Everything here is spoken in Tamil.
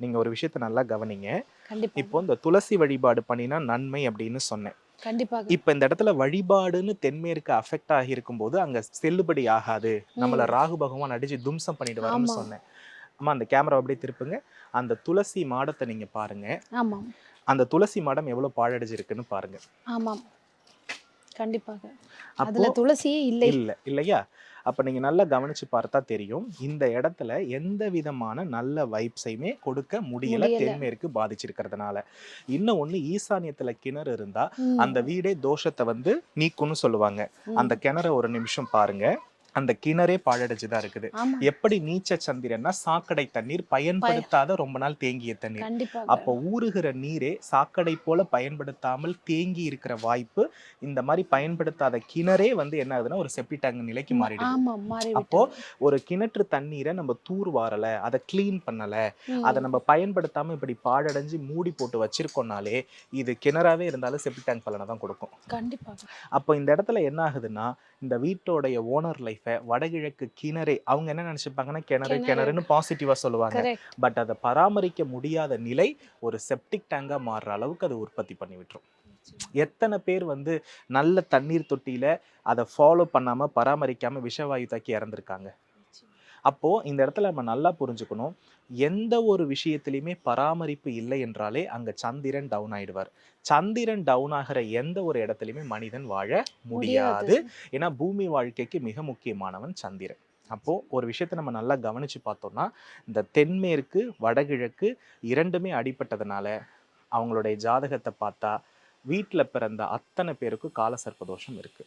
நீங்க ஒரு விஷயத்த நல்லா கவனிங்க. இப்போ இந்த துளசி வழிபாடு பண்ணினா நன்மை அப்படின்னு சொன்னேன். கண்டிப்பாக. இப்ப இந்த இடத்துல வழிபாடுன்னு தென்மேற்கு அஃபெக்ட் ஆகி இருக்கும்போது அங்க செல்லுபடி ஆகாது. நம்மள ராகு பகவான் அடிச்சு தும்சம் பண்ணிடுவாருன்னு. சொன்னேன். அம்மா அந்த கேமரா அப்படியே திருப்புங்க. அந்த துளசி மாடத்தை நீங்க பாருங்க. ஆமாம் அந்த துளசி மாடம் எவ்வளவு பாழடைஞ்சிருக்குன்னு பாருங்க. ஆமாம். கண்டிப்பாக. அதுல துளசியே இல்லை. இல்ல இல்லையா? அப்ப நீங்க நல்லா கவனிச்சு பார்த்தா தெரியும். இந்த இடத்துல எந்த விதமான நல்ல வைப்ஸையுமே கொடுக்க முடியல. தென்மேற்கு பாதிச்சிருக்கிறதுனால. இன்னும் ஒண்ணு ஈசானியத்துல கிணறு இருந்தா ம், அந்த வீடே தோஷத்தை வந்து நீக்கும்னு சொல்லுவாங்க. அந்த கிணற ஒரு நிமிஷம் பாருங்க. அந்த கிணறே பாழடைஞ்சுதான் இருக்குது. ஆமா. எப்படி நீச்ச சந்திரன்னா சாக்கடை தண்ணீர் பயன்படுத்தாத ரொம்ப நாள் தேங்கிய தண்ணீர். அப்போ ஊறுகிற நீரே சாக்கடை போல பயன்படுத்தாமல் தேங்கி இருக்கிற வாய்ப்பு இந்த மாதிரி பயன்படுத்தாத கிணறே வந்து என்ன ஆகுதுன்னா ஒரு செப்டி டேங்க் நிலைக்கு மாறிடுது. அப்போ ஒரு கிணற்று தண்ணீரை நம்ம தூர் வாரல அதை க்ளீன் பண்ணல அதை நம்ம பயன்படுத்தாம இப்படி பாழடைஞ்சு மூடி போட்டு வச்சிருக்கோம்னாலே இது கிணறாவே இருந்தாலும் செப்டி டேங்க் பலனை தான் கொடுக்கும். கண்டிப்பாக அப்போ இந்த இடத்துல என்ன ஆகுதுன்னா இந்த வீட்டோடைய ஓனர் லைஃபை வடகிழக்கு கிணறே அவங்க என்ன நினைச்சுப்பாங்கன்னா கிணறு கிணறு. கிணறுன்னு பாசிட்டிவா சொல்லுவாங்க. பட் அதை பராமரிக்க முடியாத நிலை ஒரு செப்டிக் டேங்கா மாறுற அளவுக்கு அது உற்பத்தி பண்ணி விட்டுரும். எத்தனை பேர் வந்து நல்ல தண்ணீர் தொட்டியில அதை ஃபாலோ பண்ணாம பராமரிக்காம விஷவாயு தாக்கி இறந்துருக்காங்க? அப்போ இந்த இடத்துல நம்ம நல்லா புரிஞ்சுக்கணும். எந்த ஒரு விஷயத்திலையுமே பராமரிப்பு இல்லை என்றாலே அங்க சந்திரன் டவுன் ஆயிடுவார். சந்திரன் டவுன் ஆகிற எந்த ஒரு இடத்துலையுமே மனிதன் வாழ முடியாது. ஏன்னா பூமி வாழ்க்கைக்கு மிக முக்கியமானவன் சந்திரன். அப்போ ஒரு விஷயத்தை நம்ம நல்லா கவனிச்சு பார்த்தோம்னா இந்த தென்மேற்கு வடகிழக்கு இரண்டுமே அடிபட்டதுனால அவங்களுடைய ஜாதகத்தை பார்த்தா வீட்டில் பிறந்த அத்தனை பேருக்கும் காலசர்ப்ப தோஷம் இருக்கு.